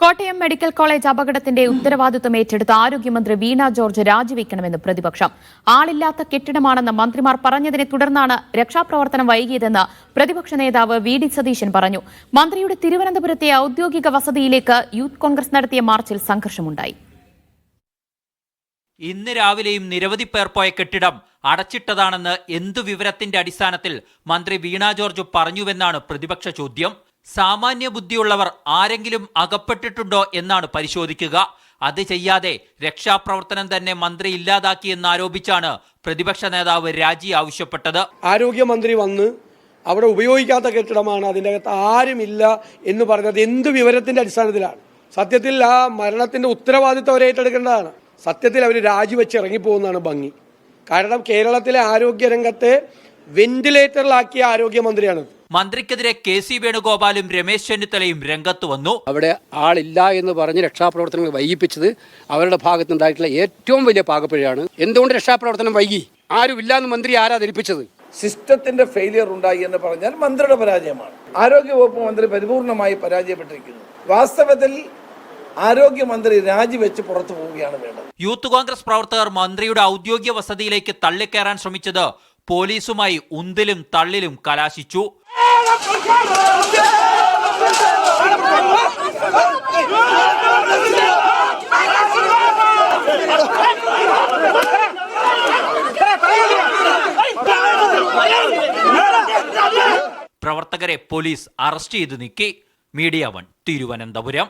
Kottayam medical college അപകടത്തിന്റെ ഉത്തരവാദിത്വം ഏറ്റെടുത്ത ആരോഗ്യമന്ത്രി വീണ ജോർജ് രാജിവെക്കണമെന്ന് പ്രതിപക്ഷം. ആളില്ലാത്ത കെട്ടിടമാണെന്ന് മന്ത്രിമാർ പറഞ്ഞതിനെ തുടർന്നാണ് രക്ഷാപ്രവർത്തനം വൈകിയതെന്ന് പ്രതിപക്ഷ നേതാവ് വി ഡി സതീശൻ പറഞ്ഞു. മന്ത്രിയുടെ തിരുവനന്തപുരത്തെ ഔദ്യോഗിക വസതിയിലേക്ക് യൂത്ത് കോൺഗ്രസ് നടത്തിയ മാർച്ചിൽ സംഘർഷമുണ്ടായി. ഇന്ന് രാവിലെയും നിരവധി പേർ പോയ കെട്ടിടം അടച്ചിട്ടതാണെന്ന് എന്തു വിവരത്തിന്റെ അടിസ്ഥാനത്തിൽ മന്ത്രി വീണ ജോർജ് പറഞ്ഞുവെന്നാണ് പ്രതിപക്ഷ ചോദ്യം. സാമാന്യ ബുദ്ധിയുള്ളവർ ആരെങ്കിലും അകപ്പെട്ടിട്ടുണ്ടോ എന്നാണ് പരിശോധിക്കുക. അത് ചെയ്യാതെ രക്ഷാപ്രവർത്തനം തന്നെ മന്ത്രി ഇല്ലാതാക്കിയെന്നാരോപിച്ചാണ് പ്രതിപക്ഷ നേതാവ് രാജി ആവശ്യപ്പെട്ടത്. ആരോഗ്യമന്ത്രി വന്ന് അവിടെ ഉപയോഗിക്കാത്ത കെട്ടിടമാണ് അതിന്റെ അകത്ത് ആരുമില്ല എന്ന് പറഞ്ഞത് എന്ത് വിവരത്തിന്റെ അടിസ്ഥാനത്തിലാണ്? സത്യത്തിൽ ആ മരണത്തിന്റെ ഉത്തരവാദിത്വം അവർ ഏറ്റെടുക്കേണ്ടതാണ്. സത്യത്തിൽ അവർ രാജിവെച്ച് ഇറങ്ങിപ്പോകുന്നതാണ് ഭംഗി. കാരണം കേരളത്തിലെ ആരോഗ്യരംഗത്തെ വെന്റിലേറ്ററിലാക്കിയ ആരോഗ്യമന്ത്രിയാണ്. മന്ത്രിക്കെതിരെ കെ സി വേണുഗോപാലും രമേശ് ചെന്നിത്തലയും രംഗത്ത് വന്നു. അവിടെ ആളില്ല എന്ന് പറഞ്ഞ് രക്ഷാപ്രവർത്തനങ്ങൾ വൈകിപ്പിച്ചത് അവരുടെ ഭാഗത്തുണ്ടായിട്ടുള്ള ഏറ്റവും വലിയ പാകപ്പിഴയാണ്. എന്തുകൊണ്ട് രക്ഷാപ്രവർത്തനം വൈകി? ആരുമില്ല എന്ന് മന്ത്രി ആരാ ധരിപ്പിച്ചത്? സിസ്റ്റത്തിന്റെ ഫെയിലിയർ ഉണ്ടായി എന്ന് പറഞ്ഞാൽ മന്ത്രിയുടെ പരാജയമാണ്. ആരോഗ്യവകുപ്പ് മന്ത്രി പരിപൂർണമായി പരാജയപ്പെട്ടിരിക്കുന്നു. വാസ്തവത്തിൽ ആരോഗ്യമന്ത്രി രാജിവെച്ച് പുറത്തു പോവുകയാണ് വേണ്ടത്. യൂത്ത് കോൺഗ്രസ് പ്രവർത്തകർ മന്ത്രിയുടെ ഔദ്യോഗിക വസതിയിലേക്ക് തള്ളിക്കയറാൻ ശ്രമിച്ചത് പോലീസുമായി ഉന്തിലും തള്ളിലും കലാശിച്ചു. പ്രവർത്തകരെ പോലീസ് അറസ്റ്റ് ചെയ്ത് നീക്കി. Media One Thiruvananthapuram.